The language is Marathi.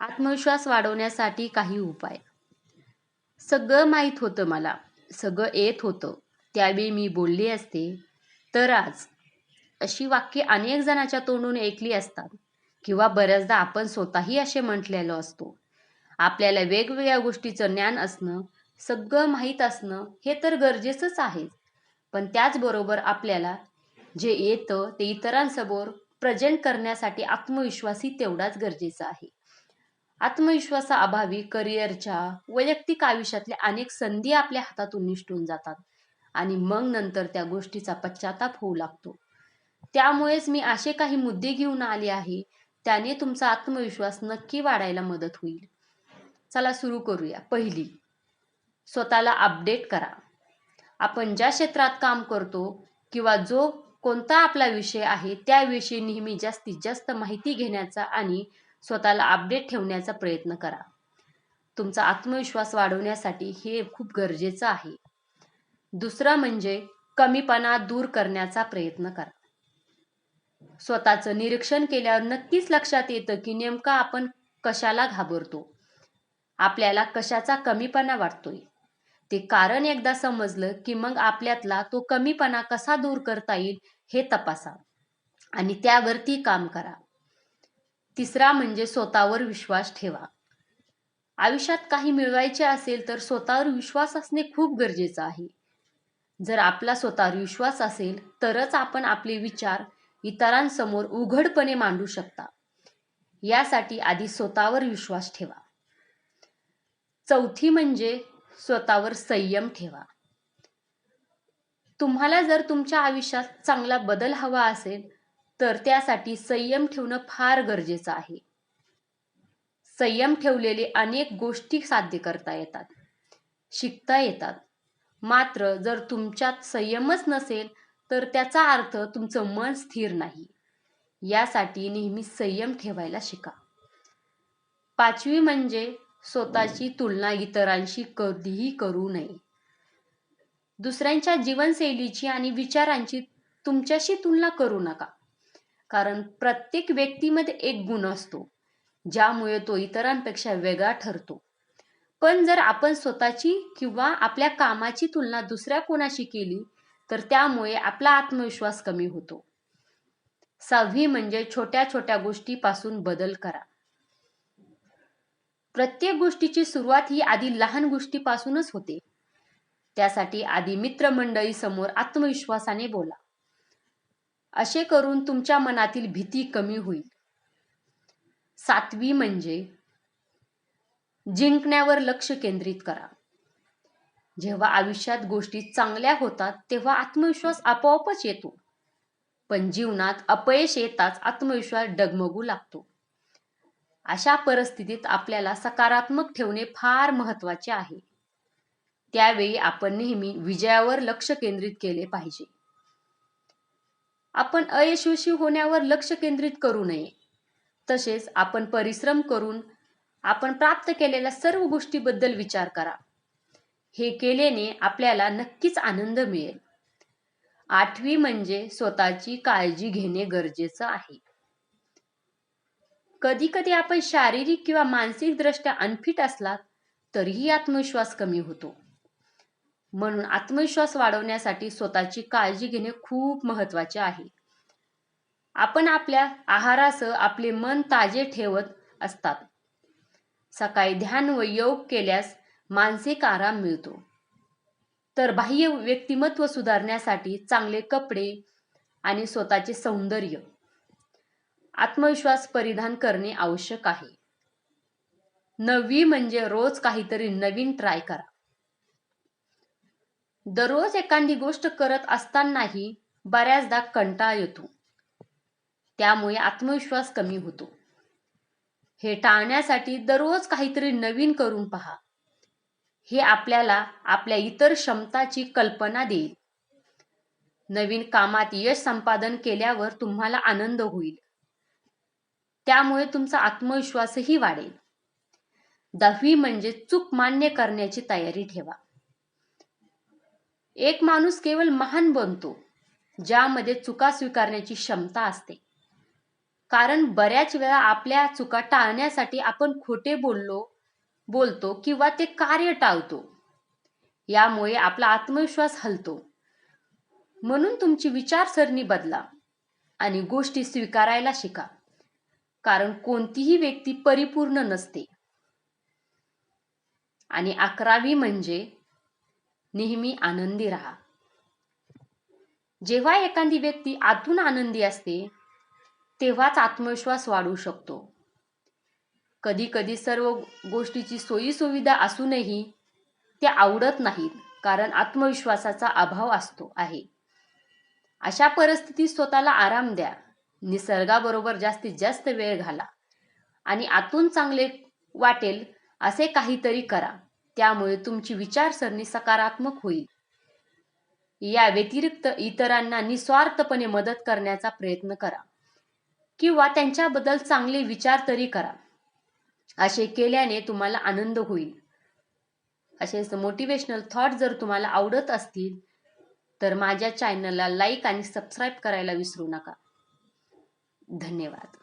आत्मविश्वास वाढवण्यासाठी काही उपाय. सगळं माहीत होतं मला. सगळं येत होतं. त्यावेळी मी बोलले असते तर आज? अशी वाक्ये अनेक जणांच्या तोंडून ऐकली असतात. किंवा बऱ्याचदा आपण स्वतःही असे म्हटलेलो असतो. आपल्याला वेगवेगळ्या गोष्टीचं ज्ञान असणं सगळं माहीत असणं हे तर गरजेचंच आहे. पण त्याचबरोबर आपल्याला जे येतं ते इतरांसमोर प्रेझेंट करण्यासाठी आत्मविश्वासही तेवढाच गरजेचा आहे. आत्मविश्वासाअभावी करिअरच्या वैयक्तिक आयुष्यातल्या अनेक संधी आपल्या हातातून निष्ठून जातात. आणि मग नंतर त्या गोष्टीचा पश्चाताप होऊ लागतो. त्यामुळेच मी असे काही मुद्दे घेऊन आले आहे त्याने तुमचा आत्मविश्वास नक्की वाढायला मदत होईल. चला सुरू करूया. पहिली स्वतःला अपडेट करा. आपण ज्या क्षेत्रात काम करतो किंवा जो कोणता आपला विषय आहे त्याविषयी नेहमी जास्तीत जास्त माहिती घेण्याचा आणि स्वतःला अपडेट ठेवण्याचा प्रयत्न करा. तुमचा आत्मविश्वास वाढवण्यासाठी हे खूप गरजेचं आहे. दुसरं म्हणजे कमीपणा दूर करण्याचा प्रयत्न करा. स्वतःचं निरीक्षण केल्यावर नक्कीच लक्षात येतं की नेमका आपण कशाला घाबरतो? आपल्याला कशाचा कमीपणा वाटतोय? ते कारण एकदा समजलं की मग आपल्यातला तो कमीपणा कसा दूर करता येईल हे तपासा आणि त्यावरती काम करा. तिसरा म्हणजे स्वतःवर विश्वास ठेवा. आयुष्यात काही मिळवायचे असेल तर स्वतःवर विश्वास असणे खूप गरजेचं आहे. जर आपला स्वतःवर विश्वास असेल तरच आपण आपले विचार इतरांसमोर उघडपणे मांडू शकता. यासाठी आधी स्वतःवर विश्वास ठेवा. चौथी म्हणजे स्वतःवर संयम ठेवा. तुम्हाला जर तुमच्या आयुष्यात चांगला बदल हवा असेल तर त्यासाठी संयम ठेवणं फार गरजेचं आहे. संयम ठेवलेले अनेक गोष्टी साध्य करता येतात शिकता येतात. मात्र जर तुमच्यात संयमच नसेल तर त्याचा अर्थ तुमचं मन स्थिर नाही. यासाठी नेहमी संयम ठेवायला शिका. पाचवी म्हणजे स्वतःची तुलना इतरांशी कधीही करू नये. दुसऱ्यांच्या जीवनशैलीची आणि विचारांची तुमच्याशी तुलना करू नका. कारण प्रत्येक व्यक्तीमध्ये एक गुण असतो ज्यामुळे तो इतरांपेक्षा वेगळा ठरतो. पण जर आपण स्वतःची किंवा आपल्या कामाची तुलना दुसऱ्या कोणाशी केली तर त्यामुळे आपला आत्मविश्वास कमी होतो. सहावी म्हणजे छोट्या छोट्या गोष्टीपासून बदल करा. प्रत्येक गोष्टीची सुरुवात ही आधी लहान गोष्टीपासूनच होते. त्यासाठी आधी मित्रमंडळी समोर आत्मविश्वासाने बोला. असे करून तुमच्या मनातील भीती कमी होईल. सातवी म्हणजे जिंकण्यावर लक्ष केंद्रित करा. जेव्हा आयुष्यात गोष्टी चांगल्या होतात तेव्हा आत्मविश्वास आपोआपच येतो. पण जीवनात अपयश येताच आत्मविश्वास डगमगू लागतो. अशा परिस्थितीत आपल्याला सकारात्मक ठेवणे फार महत्त्वाचे आहे. त्यावेळी आपण नेहमी विजयावर लक्ष केंद्रित केले पाहिजे. आपण अयशस्वी होण्यावर लक्ष केंद्रित करू नये. तसेच आपण परिश्रम करून आपण प्राप्त केलेल्या सर्व गोष्टीबद्दल विचार करा. हे केल्याने आपल्याला नक्कीच आनंद मिळेल. आठवी म्हणजे स्वतःची काळजी घेणे गरजेचं आहे. कधी कधी आपण शारीरिक किंवा मानसिक दृष्ट्या अनफिट असलात तरीही आत्मविश्वास कमी होतो. म्हणून आत्मविश्वास वाढवण्यासाठी स्वतःची काळजी घेणे खूप महत्त्वाचे आहे. आपण आपल्या आहारासह आपले मन ताजे ठेवत असतात. सकाळी ध्यान व योग केल्यास मानसिक आराम मिळतो. तर बाह्य व्यक्तिमत्व सुधारण्यासाठी चांगले कपडे आणि स्वतःचे सौंदर्य आत्मविश्वास परिधान करणे आवश्यक आहे. नवी म्हणजे रोज काहीतरी नवीन ट्राय करा. दररोज एखादी गोष्ट करत असतानाही बऱ्याचदा कंटाळ येतो. त्यामुळे आत्मविश्वास कमी होतो. हे टाळण्यासाठी दररोज काहीतरी नवीन करून पहा. हे आपल्याला आपल्या इतर क्षमताची कल्पना देईल. नवीन कामात यश संपादन केल्यावर तुम्हाला आनंद होईल. त्यामुळे तुमचा आत्मविश्वासही वाढेल. दहावी म्हणजे चूक मान्य करण्याची तयारी ठेवा. एक माणूस केवळ महान बनतो ज्यामध्ये चुका स्वीकारण्याची क्षमता असते. कारण बऱ्याच वेळा आपल्या चुका टाळण्यासाठी आपण खोटे बोललो बोलतो किंवा ते कार्य टाळतो. यामुळे आपला आत्मविश्वास हलतो. म्हणून तुमची विचारसरणी बदला आणि गोष्टी स्वीकारायला शिका. कारण कोणतीही व्यक्ती परिपूर्ण नसते. आणि अकरावी म्हणजे नेहमी आनंदी राहा. जेव्हा एखादी व्यक्ती आतून आनंदी असते तेव्हाच आत्मविश्वास वाढू शकतो. कधी कधी सर्व गोष्टीची सोयी सुविधा असूनही ते आवडत नाहीत कारण आत्मविश्वासाचा अभाव असतो आहे. अशा परिस्थितीत स्वतःला आराम द्या. निसर्गाबरोबर जास्तीत जास्त वेळ घाला. आणि आतून चांगले वाटेल असे काहीतरी करा. त्यामुळे तुमची विचारसरणी सकारात्मक होईल. या व्यतिरिक्त इतरांना निस्वार्थपणे मदत करण्याचा प्रयत्न करा. किंवा त्यांच्याबद्दल चांगले विचार तरी करा. असे केल्याने तुम्हाला आनंद होईल. असेच मोटिवेशनल थॉट जर तुम्हाला आवडत असतील तर माझ्या चॅनलला लाईक आणि सबस्क्राईब करायला विसरू नका. धन्यवाद.